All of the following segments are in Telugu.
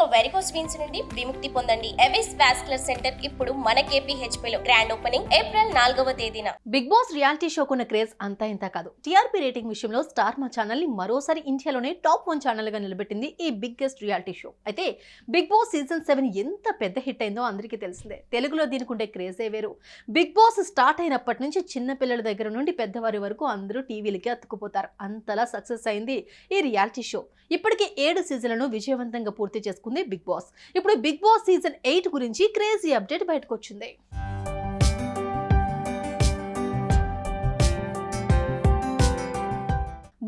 ఇక వెరికోస్ వీన్స్ నుండి విముక్తి పొందండి. ఎవిస్ వాస్కులర్ సెంటర్ ఇప్పుడు మన KPHP లో గ్రాండ్ ఓపెనింగ్ ఏప్రిల్ నాలుగవ తేదీన. బిగ్ బాస్ రియాలిటీ షోకున్న క్రేజ్ అంతా ఇంత కాదు. టీఆర్పీ రేటింగ్ విషయంలో స్టార్ మా ఛానల్ని మరోసారి ఇండియాలోనే టాప్ వన్ ఛానల్గా నిలబెట్టింది ఈ బిగ్గెస్ట్ రియాలిటీ షో అయితే బిగ్ బాస్ సీజన్ సెవెన్ ఎంత పెద్ద హిట్ అయిందో అందరికీ తెలిసిందే. తెలుగులో దీనికి క్రేజే వేరు. బిగ్ బాస్ స్టార్ట్ అయినప్పటి నుంచి చిన్న పిల్లల దగ్గర నుండి పెద్దవారి వరకు అందరూ టీవీలకి అతుక్కుపోతారు. అంతలా సక్సెస్ అయింది ఈ రియాలిటీ షో ఇప్పటికే ఏడు సీజన్లను విజయవంతంగా పూర్తి చేసుకుంది బిగ్ బాస్. ఇప్పుడు బిగ్ బాస్ సీజన్ ఎయిట్ గురించి క్రేజీ అప్డేట్ బయటకు వచ్చింది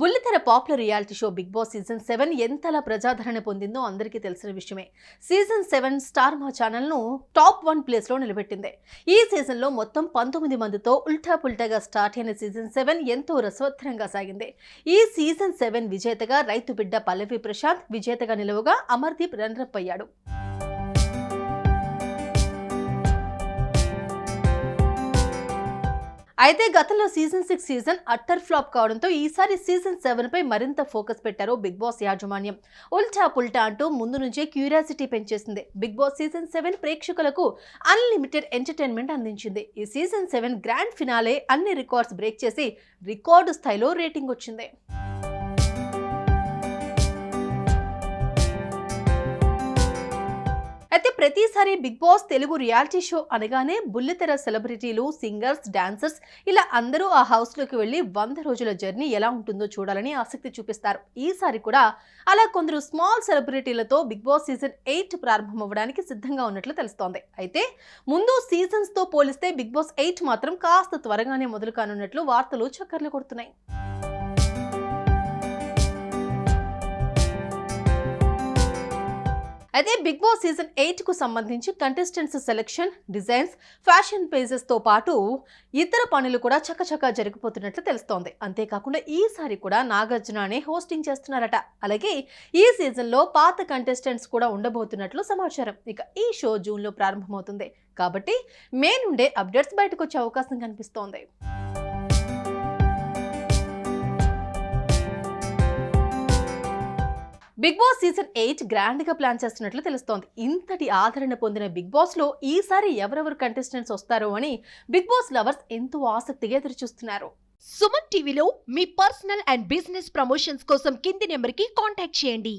బుల్లితెర popular reality show Bigg Boss season seven ఎంతలా ప్రజాదరణ పొందిందో అందరికీ తెలిసిన విషయమే. సీజన్ సెవెన్ స్టార్ మా ఛానల్ను టాప్ వన్ ప్లేస్లో నిలబెట్టింది. ఈ సీజన్లో మొత్తం పంతొమ్మిది మందితో ఉల్టా పుల్టాగా స్టార్ట్ అయిన సీజన్ సెవెన్ ఎంతో రసవత్తరంగా సాగింది. ఈ సీజన్ సెవెన్ విజేతగా రైతు బిడ్డ పల్లవి ప్రశాంత్ విజేతగా నిలువగా అమర్దీప్ రన్రప్ అయ్యాడు. అయితే గతంలో season six season utter flop కావడంతో ఈసారి సీజన్ సెవెన్ పై మరింత ఫోకస్ పెట్టారు బిగ్ బాస్ యాజమాన్యం. ఉల్టా పుల్టా అంటూ ముందు నుంచే క్యూరియాసిటీ పెంచేసింది. బిగ్ బాస్ సీజన్ సెవెన్ ప్రేక్షకులకు అన్లిమిటెడ్ ఎంటర్టైన్మెంట్ అందించింది. ఈ సీజన్ సెవెన్ గ్రాండ్ ఫినాలే అన్ని రికార్డ్స్ బ్రేక్ చేసి రికార్డు స్థాయిలో రేటింగ్ వచ్చింది. ప్రతిసారి Bigg Boss Telugu reality show అనగానే బుల్లితెర సెలబ్రిటీలు సింగర్స్ డాన్సర్స్ ఇలా అందరూ ఆ హౌస్లోకి వెళ్ళి వంద రోజుల జర్నీ ఎలా ఉంటుందో చూడాలని ఆసక్తి చూపిస్తారు. ఈసారి కూడా అలా కొందరు స్మాల్ సెలబ్రిటీలతో బిగ్ బాస్ సీజన్ ఎయిట్ ప్రారంభమవ్వడానికి సిద్ధంగా ఉన్నట్లు తెలుస్తోంది. అయితే ముందు సీజన్స్తో పోలిస్తే బిగ్ బాస్ ఎయిట్ మాత్రం కాస్త త్వరగానే మొదలు కానున్నట్లు వార్తలు చక్కర్లు కొడుతున్నాయి. అయితే బిగ్ బాస్ సీజన్ ఎయిట్కు సంబంధించి కంటెస్టెంట్స్ సెలెక్షన్ డిజైన్స్ ఫ్యాషన్ పేజెస్తో పాటు ఇతర పనులు కూడా చకచకా జరిగిపోతున్నట్లు తెలుస్తోంది. అంతేకాకుండా ఈసారి కూడా నాగార్జుననే హోస్టింగ్ చేస్తున్నారట. అలాగే ఈ సీజన్లో పాత కంటెస్టెంట్స్ కూడా ఉండబోతున్నట్లు సమాచారం. ఇక ఈ షో జూన్లో ప్రారంభమవుతుంది. కాబట్టి మే నుండే అప్డేట్స్ బయటకు వచ్చే అవకాశం కనిపిస్తోంది. బిగ్ బాస్ సీజన్ ఎయిట్ గ్రాండ్గా ప్లాన్ చేస్తున్నట్లు తెలుస్తోంది. ఇంతటి ఆదరణ పొందిన బిగ్ బాస్లో ఈసారి ఎవరెవరు కంటెస్టెంట్స్ వస్తారో అని బిగ్ బాస్ లవర్స్ ఎంతో ఆసక్తిగా ఎదురుచూస్తున్నారు. సుమన్ టీవీలో మీ పర్సనల్ అండ్ బిజినెస్ ప్రమోషన్స్ కోసం కింది నెంబర్కి కాంటాక్ట్ చేయండి.